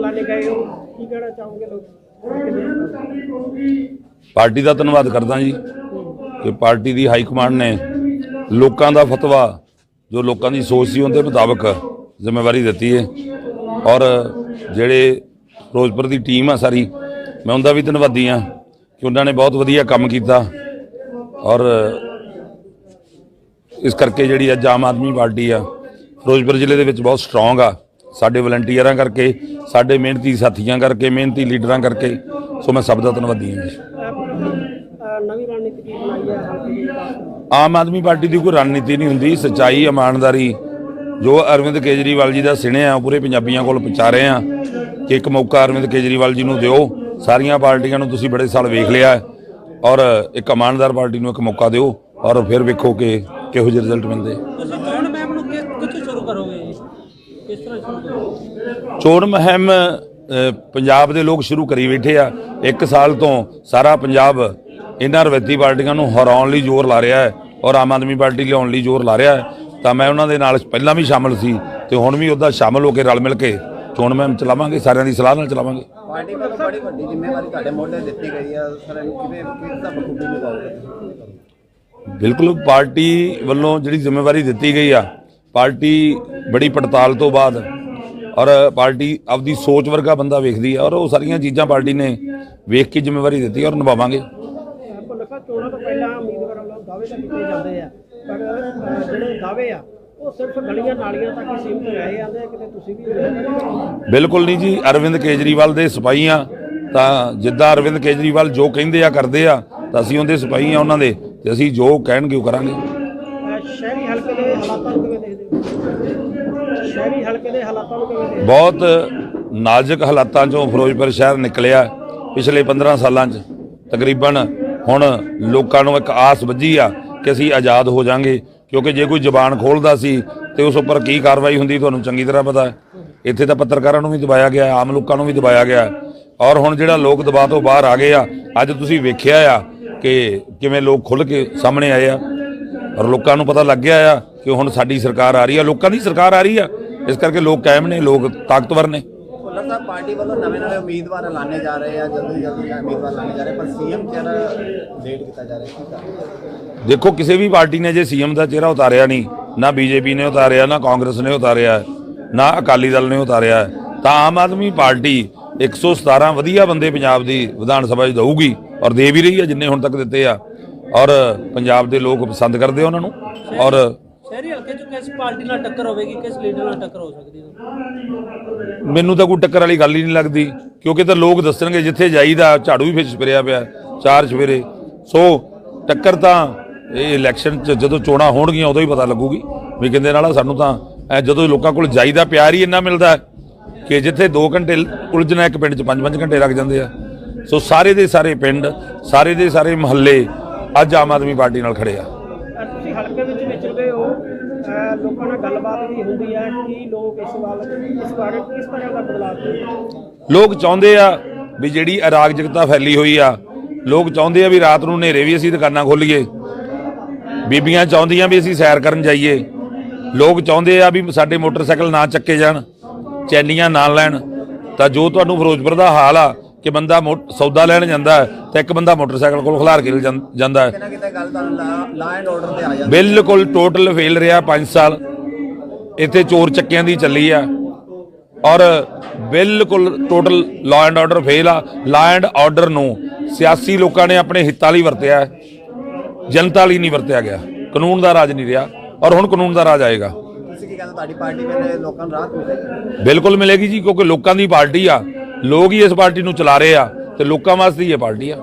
ਵੱਲੋਂ ਉਮੀਦਵਾਰ ਹੋ, ਕੀ ਕਹਿਣਾ ਚਾਹੋਗੇ ਲੋਕ? ਪਾਰਟੀ ਦਾ ਧੰਨਵਾਦ ਕਰਦਾ ਜੀ ਕਿ ਪਾਰਟੀ ਦੀ ਹਾਈ ਕਮਾਂਡ ਨੇ ਲੋਕਾਂ ਦਾ ਫਤਵਾ, ਜੋ ਲੋਕਾਂ ਦੀ ਸੋਚ ਸੀ ਉਹਦੇ ਮੁਤਾਬਕ ਜ਼ਿੰਮੇਵਾਰੀ ਦਿੱਤੀ ਹੈ ਔਰ ਜਿਹੜੇ ਫਿਰੋਜ਼ਪੁਰ ਦੀ ਟੀਮ ਆ ਸਾਰੀ, ਮੈਂ ਉਹਦਾ ਵੀ ਧੰਨਵਾਦੀ ਆ ਕਿ ਉਹਨਾਂ ਨੇ ਬਹੁਤ ਵਧੀਆ ਕੰਮ ਕੀਤਾ। ਔਰ ਇਸ ਕਰਕੇ ਜਿਹੜੀ ਅੱਜ ਆਮ ਆਦਮੀ ਪਾਰਟੀ ਆ, ਫਿਰੋਜ਼ਪੁਰ ਜ਼ਿਲ੍ਹੇ ਦੇ ਵਿੱਚ ਬਹੁਤ ਸਟਰੋਂਗ ਆ। ਸਾਡੇ ਵਲੰਟੀਅਰਾਂ ਕਰਕੇ ਸਾਡੇ ਮਿਹਨਤੀ ਸਾਥੀਆਂ ਕਰਕੇ ਮਿਹਨਤੀ ਲੀਡਰਾਂ ਕਰਕੇ ਸੋ ਮੈਂ ਸਭ ਦਾ ਧੰਨਵਾਦੀ ਹਾਂ ਜੀ। ਨਵੀਂ ਰਣਨੀਤੀ ਕੀ ਬਣਾਈ ਹੈ? ਹਲਕੇ ਦੇ ਵਿਕਾਸ ਲਈ? ਆਮ ਆਦਮੀ ਪਾਰਟੀ ਦੀ ਕੋਈ ਰਣਨੀਤੀ ਨਹੀਂ ਹੁੰਦੀ ਸੱਚਾਈ ਇਮਾਨਦਾਰੀ। ਜੋ ਅਰਵਿੰਦ ਕੇਜਰੀਵਾਲ ਜੀ ਦਾ ਸਿਣਿਆ ਪੂਰੇ ਪੰਜਾਬੀਆਂ ਕੋਲ ਪਹੁੰਚਾ ਰਹੇ ਆ ਕਿ ਇੱਕ ਮੌਕਾ ਅਰਵਿੰਦ ਕੇਜਰੀਵਾਲ ਜੀ ਨੂੰ ਦਿਓ। ਸਾਰੀਆਂ ਪਾਰਟੀਆਂ ਨੂੰ ਤੁਸੀਂ ਬੜੇ ਸਾਲ ਵੇਖ ਲਿਆ ਔਰ ਇੱਕ ਇਮਾਨਦਾਰ ਪਾਰਟੀ ਨੂੰ ਇੱਕ ਮੌਕਾ ਦਿਓ ਔਰ ਫਿਰ ਵੇਖੋ ਕਿ ਕਿਹੋ ਜਿਹੇ ਰਿਜ਼ਲਟ ਮਿਲਦੇ ਤੁਸੀਂ ਚੋਣ ਮੈਮ ਨੂੰ ਕਿ- ਕਿੱਥੋਂ ਸ਼ੁਰੂ ਕਰੋਗੇ ਜੀ ਕਿਸ ਤਰ੍ਹਾਂ ਸ਼ੁਰੂ ਕਰੋਗੇ ਚੋਣ ਮੁਹਿੰਮ ਪੰਜਾਬ ਦੇ ਲੋਕ ਸ਼ੁਰੂ ਕਰੀ ਬੈਠੇ ਆ। ਇੱਕ ਸਾਲ ਤੋਂ ਸਾਰਾ ਪੰਜਾਬ ਇਹਨਾਂ ਰਵੈਤੀ ਪਾਰਟੀਆਂ ਨੂੰ ਹਰਾਉਣ ਲਈ ਜ਼ੋਰ ਲਾ ਰਿਹਾ ਹੈ ਔਰ ਆਮ ਆਦਮੀ ਪਾਰਟੀ ਲਿਆਉਣ ਲਈ ਜ਼ੋਰ ਲਾ ਰਿਹਾ ਹੈ। ਤਾਂ ਮੈਂ ਉਹਨਾਂ ਦੇ ਨਾਲ ਪਹਿਲਾਂ ਵੀ ਸ਼ਾਮਲ ਸੀ ਤੇ ਹੁਣ ਵੀ ਉਹਦਾ ਸ਼ਾਮਲ ਹੋ ਕੇ ਰਲ ਮਿਲ ਕੇ ਚੋਣ ਮੁਹਿੰਮ ਚਲਾਵਾਂਗੇ ਸਾਰਿਆਂ ਦੀ ਸਲਾਹ ਨਾਲ ਚਲਾਵਾਂਗੇ। ਪਾਰਟੀ ਵੱਲੋਂ ਬੜੀ ਵੱਡੀ ਜ਼ਿੰਮੇਵਾਰੀ ਤੁਹਾਡੇ ਮੋਢੇ ਦਿੱਤੀ ਗਈ ਹੈ ਸਰ ਇਹਨੂੰ ਕਿਵੇਂ ਕਿਸ ਦਾ ਬਖੂਬੀ ਨਿਭਾਓਗੇ ਬਿਲਕੁਲ ਪਾਰਟੀ ਵੱਲੋਂ ਜਿਹੜੀ ਜ਼ਿੰਮੇਵਾਰੀ ਦਿੱਤੀ ਗਈ ਆ ਪਾਰਟੀ ਬੜੀ ਪੜਤਾਲ ਤੋਂ ਬਾਅਦ ਔਰ ਪਾਰਟੀ ਆਪਦੀ ਸੋਚ ਵਰਗਾ ਬੰਦਾ ਵੇਖਦੀ ਆ ਔਰ ਉਹ ਸਾਰੀਆਂ ਚੀਜ਼ਾਂ ਪਾਰਟੀ ਨੇ ਵੇਖ ਕੇ ਜ਼ਿੰਮੇਵਾਰੀ ਦਿੱਤੀ ਔਰ ਨਿਭਾਵਾਂਗੇ। ਭੁੱਲਕਾ ਚੋਣਾਂ ਤੋਂ ਪਹਿਲਾਂ ਉਮੀਦਵਾਰਾਂ ਵੱਲੋਂ ਦਾਅਵੇ ਤਾਂ ਕੀਤੇ ਜਾਂਦੇ ਆ ਪਰ ਅਹ, ਜਿਹੜੇ ਦਾਅਵੇ ਆ ਉਹ ਸਿਰਫ ਗਲੀਆਂ ਨਾਲੀਆਂ ਤੱਕ ਹੀ ਸੀਮਿਤ ਰਹੇ ਜਾਂਦੇ ਆ ਕਿਤੇ ਤੁਸੀਂ ਵੀ ਬਿਲਕੁਲ ਨਹੀਂ ਜੀ ਅਰਵਿੰਦ ਕੇਜਰੀਵਾਲ ਦੇ ਸਿਪਾਹੀ ਆ ਤਾਂ ਜਿੱਦਾਂ ਅਰਵਿੰਦ ਕੇਜਰੀਵਾਲ ਜੋ ਕਹਿੰਦੇ ਆ ਕਰਦੇ ਆ ਤਾਂ ਅਸੀਂ ਉਹਦੇ ਸਿਪਾਹੀ ਆ ਉਹਨਾਂ ਦੇ ਤੇ ਅਸੀਂ ਜੋ ਕਹਿਣਗੇ ਉਹ ਕਰਾਂਗੇ। ਸ਼ਹਿਰੀ ਹਲਕੇ ਦੇ ਹਾਲਾਤਾਂ ਹੋ ਸ਼ਹਿਰੀ ਹਲਕੇ ਦੇ ਹਾਲਾਤਾਂ ਨੂੰ ਕਿਵੇਂ ਬਹੁਤ ਨਾਜ਼ੁਕ ਹਾਲਾਤਾਂ ਚੋਂ ਫਿਰੋਜ਼ਪੁਰ ਸ਼ਹਿਰ ਨਿਕਲਿਆ ਪਿਛਲੇ 15 ਸਾਲਾਂ 'ਚ। ਤਕਰੀਬਨ ਹੁਣ ਲੋਕਾਂ ਨੂੰ ਇੱਕ ਆਸ ਵੱਜੀ ਆ ਕਿ ਅਸੀਂ ਆਜ਼ਾਦ ਹੋ ਜਾਾਂਗੇ, ਕਿਉਂਕਿ ਜੇ ਕੋਈ ਜ਼ਬਾਨ ਖੋਲਦਾ ਸੀ ਤੇ ਉਸ ਉੱਪਰ ਕੀ ਕਾਰਵਾਈ ਹੁੰਦੀ ਤੁਹਾਨੂੰ ਚੰਗੀ ਤਰ੍ਹਾਂ ਪਤਾ ਹੈ। ਇੱਥੇ ਤਾਂ ਪੱਤਰਕਾਰਾਂ ਨੂੰ ਵੀ ਦਬਾਇਆ ਗਿਆ, ਆਮ ਲੋਕਾਂ ਨੂੰ ਵੀ ਦਬਾਇਆ ਗਿਆ। ਔਰ ਹੁਣ ਜਿਹੜਾ ਲੋਕ ਦਬਾਅ ਤੋਂ ਬਾਹਰ ਆ ਗਏ ਆ, ਅੱਜ ਤੁਸੀਂ ਵੇਖਿਆ ਆ ਕਿ ਕਿਵੇਂ ਲੋਕ ਖੁੱਲ ਕੇ ਸਾਹਮਣੇ ਆਏ ਆ। ਔਰ ਲੋਕਾਂ ਨੂੰ ਪਤਾ ਲੱਗ ਗਿਆ ਆ ਕਿ ਹੁਣ ਸਾਡੀ ਸਰਕਾਰ ਆ ਰਹੀ ਆ ਲੋਕਾਂ ਦੀ ਸਰਕਾਰ ਆ ਰਹੀ ਆ। ਇਸ ਕਰਕੇ ਲੋਕ ਕਾਇਮ ਨੇ ਲੋਕ ਤਾਕਤਵਰ ਨੇ। ਭੁੱਲਰ ਸਾਹਿਬ ਪਾਰਟੀ ਵੱਲੋਂ ਨਵੇਂ ਨਵੇਂ ਉਮੀਦਵਾਰ ਐਲਾਨੇ ਜਾ ਰਹੇ ਆ ਜਲਦੀ ਜਲਦੀ ਉਮੀਦਵਾਰ ਐਲਾਨੇ ਜਾ ਰਹੇ ਪਰ ਸੀਐਮ ਚਿਹਰਾ ਲੇਟ ਕੀਤਾ ਜਾ ਰਿਹਾ ਕੀ ਕਾਰਨ ਦੇਖੋ ਕਿਸੇ ਵੀ ਪਾਰਟੀ ਨੇ ਜੇ ਸੀਐਮ ਦਾ ਚਿਹਰਾ ਉਤਾਰਿਆ ਨਹੀਂ ਨਾ ਬੀਜੇਪੀ ਨੇ ਉਤਾਰਿਆ ਨਾ ਕਾਂਗਰਸ ਨੇ ਉਤਾਰਿਆ ਨਾ ਅਕਾਲੀ ਦਲ ਨੇ ਉਤਾਰਿਆ ਤਾਂ ਆਮ ਆਦਮੀ ਪਾਰਟੀ 117 ਵਧੀਆ ਬੰਦੇ ਪੰਜਾਬ ਦੀ ਵਿਧਾਨ ਸਭਾ 'ਚ ਦਊਗੀ ਔਰ ਦੇ ਵੀ ਰਹੀ ਆ ਜਿੰਨੇ ਹੁਣ ਤੱਕ ਦਿੱਤੇ ਆ। ਔਰ ਪੰਜਾਬ ਦੇ ਲੋਕ ਪਸੰਦ ਕਰਦੇ ਆ ਉਹਨਾਂ ਨੂੰ। ਔਰ ਕਿਸ ਪਾਰਟੀ ਨਾਲ ਟੱਕਰ ਹੋਵੇਗੀ ਕਿਸ ਲੀਡਰ ਨਾਲ ਟੱਕਰ ਹੋ ਸਕਦੀ ਹੈ? ਮੈਨੂੰ ਤਾਂ ਕੋਈ ਟੱਕਰ ਵਾਲੀ ਗੱਲ ਹੀ ਨਹੀਂ ਲੱਗਦੀ ਕਿਉਂਕਿ ਤਾਂ ਲੋਕ ਦੱਸਣਗੇ ਜਿੱਥੇ ਜਾਈਦਾ ਝਾੜੂ ਵੀ ਵਿੱਚ ਫਿਰਿਆ ਪਿਆ ਚਾਰ ਸਵੇਰੇ ਸੋ ਟੱਕਰ ਤਾਂ ਇਹ ਇਲੈਕਸ਼ਨ 'ਚ ਜਦੋਂ ਚੋਣਾਂ ਹੋਣਗੀਆਂ ਉਦੋਂ ਹੀ ਪਤਾ ਲੱਗੂਗੀ ਵੀ ਕਿੰਦੇ ਨਾਲ ਸਾਨੂੰ ਤਾਂ ਐ ਜਦੋਂ ਲੋਕਾਂ ਕੋਲ ਜਾਈਦਾ ਪਿਆਰ ਹੀ ਇੰਨਾ ਮਿਲਦਾ ਕਿ ਜਿੱਥੇ 2 ਘੰਟੇ ਉਲਝਣਾ ਇੱਕ ਪਿੰਡ 'ਚ 5-5 ਘੰਟੇ ਲੱਗ ਜਾਂਦੇ ਆ। ਸੋ ਸਾਰੇ ਦੇ ਸਾਰੇ ਪਿੰਡ ਸਾਰੇ ਦੇ ਸਾਰੇ ਮਹੱਲੇ ਅੱਜ ਆਮ ਆਦਮੀ ਪਾਰਟੀ ਨਾਲ ਖੜੇ ਆ। ਤੁਸੀਂ ਹਲਕੇ ਵਿੱਚ ਲੋਕਾਂ ਨਾਲ ਗੱਲਬਾਤ ਵੀ ਹੁੰਦੀ ਹੈ ਕੀ ਲੋਕ ਇਸ ਵੱਲ, ਇਸ ਬਾਰੇ ਕਿਸ ਤਰ੍ਹਾਂ ਦਾ ਬਦਲਾਅ ਚਾਹੁੰਦੇ ਲੋਕ ਚਾਹੁੰਦੇ ਆ ਵੀ ਜਿਹੜੀ ਅਰਾਜਕਤਾ ਫੈਲੀ ਹੋਈ ਆ, ਲੋਕ ਚਾਹੁੰਦੇ ਆ ਵੀ ਰਾਤ ਨੂੰ ਹਨੇਰੇ ਵੀ ਅਸੀਂ ਦੁਕਾਨਾਂ ਖੋਲੀਏ। ਬੀਬੀਆਂ ਚਾਹੁੰਦੀਆਂ ਵੀ ਅਸੀਂ ਸੈਰ ਕਰਨ ਜਾਈਏ। ਲੋਕ ਚਾਹੁੰਦੇ ਆ ਵੀ ਸਾਡੇ ਮੋਟਰਸਾਈਕਲ ਨਾ ਚੱਕੇ ਜਾਣ, ਚੈਨੀਆਂ ਨਾ ਲੈਣ। ਤਾਂ ਜੋ ਤੁਹਾਨੂੰ ਫਿਰੋਜ਼ਪੁਰ ਦਾ ਹਾਲ ਆ ਕਿ ਬੰਦਾ ਸੌਦਾ ਲੈਣ ਜਾਂਦਾ ਹੈ ਤਾਂ ਇੱਕ ਬੰਦਾ ਮੋਟਰਸਾਈਕਲ ਕੋਲ ਖਿਲਾਰ ਕੇ ਜਾਂਦਾ ਹੈ। ਬਿਲਕੁਲ ਟੋਟਲ ਫੇਲ ਰਿਹਾ 5 ਸਾਲ। ਇੱਥੇ ਚੋਰ ਚੱਕਿਆਂ ਦੀ ਚੱਲੀ ਆ। ਔਰ ਬਿਲਕੁਲ total law and order fail ਆ। ਲਾਅ ਐਂਡ ਆਰਡਰ ਨੂੰ ਸਿਆਸੀ ਲੋਕਾਂ ਨੇ ਆਪਣੇ ਹਿੱਤਾਂ ਲਈ ਵਰਤਿਆ ਜਨਤਾ ਲਈ ਨਹੀਂ ਵਰਤਿਆ ਗਿਆ। ਕਾਨੂੰਨ ਦਾ ਰਾਜ ਨਹੀਂ ਰਿਹਾ। ਔਰ ਹੁਣ ਕਾਨੂੰਨ ਦਾ ਰਾਜ ਆਏਗਾ। ਤੁਸੀਂ ਕੀ ਕਹਿੰਦੇ ਤੁਹਾਡੀ ਪਾਰਟੀ ਵੇਲੇ ਲੋਕਾਂ ਨੂੰ ਰਾਹਤ ਮਿਲੇਗੀ? ਬਿਲਕੁਲ ਮਿਲੇਗੀ ਜੀ ਕਿਉਂਕਿ ਲੋਕਾਂ ਦੀ ਪਾਰਟੀ ਆ। ਲੋਕ ਹੀ ਇਸ ਪਾਰਟੀ ਨੂੰ ਚਲਾ ਰਹੇ ਆ ਤੇ ਲੋਕਾਂ ਵਾਸਤੇ ਹੀ ਇਹ ਪਾਰਟੀ ਆ।